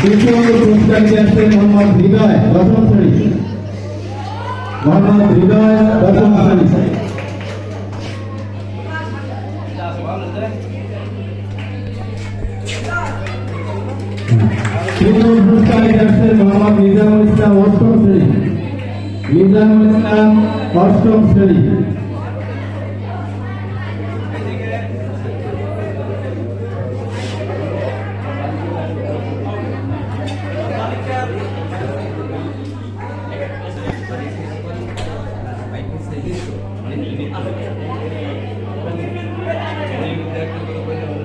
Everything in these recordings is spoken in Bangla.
দ্বিতীয় পুরস্কার নিয়ে আসছে মোহাম্মদ হৃদয় দশম শ্রেণি মোহাম্মদ হৃদয় দশম শ্রেণি তৃতীয় পুরস্কার নিয়ে আসছে মোহাম্মদ নিজামুল ইসলাম অষ্টম শ্রেণি। নিজামুল ইসলাম অষ্টম শ্রেণি।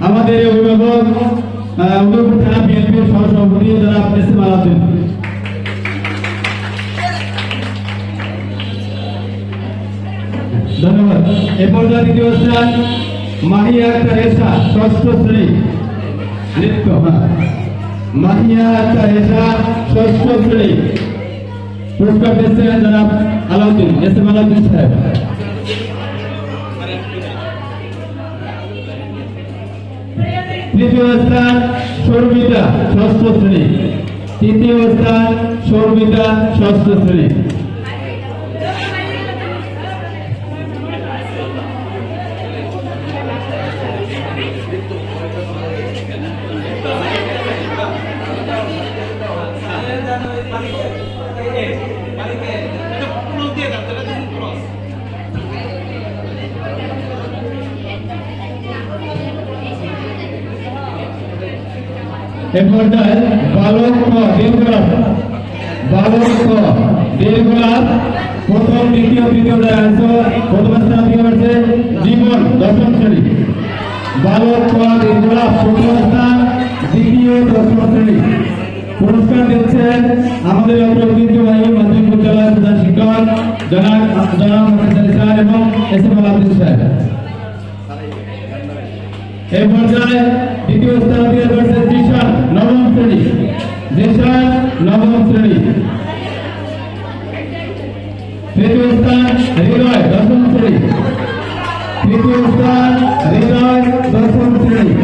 আমাদের এই অভিভাবক উদয়পুর থানা বিএনপির সহসভাপতি যারা এস এম আলাউদ্দিন। ধন্যবাদ। এ পর্যায়ে দ্বিতীয় স্থান, মাহিয়া আক্তার এসা ষষ্ঠ শ্রেণি। নৃত্য হ্যাঁ। মাহিয়া আক্তার এসা ষষ্ঠ শ্রেণি। পুরস্কার দিচ্ছেন জনাব আলাউদ্দিন এস এম আলাউদ্দিন সাহেব। তৃতীয় স্থান সৌরবিতা ষষ্ঠ শ্রেণি। তৃতীয় স্থান সৌরবিতা ষষ্ঠ শ্রেণি। এ পর্যায়ে বালক ক বালক ক প্রথম, দ্বিতীয়, তৃতীয় আছে প্রথম স্থান থেকে হচ্ছে জীবন দশম শ্রেণি বালক ক প্রথম স্থান, দ্বিতীয় দশম শ্রেণি পুরস্কার দিচ্ছেন আমাদের ঐতিহ্যবাহী মাধ্যমিক বিদ্যালয়ের প্রধান শিক্ষক, জনাব জনাব মোহাম্মদ স্যার এবং এস এম আলাউদ্দিন সাহেব। এই পর্যায়ে দ্বিতীয় স্থান তৃতীয় স্থান হৃদয় দশম শ্রেণি। তৃতীয় স্থান হৃদয় দশম শ্রেণি।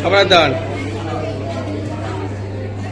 সবাই দাঁড়ান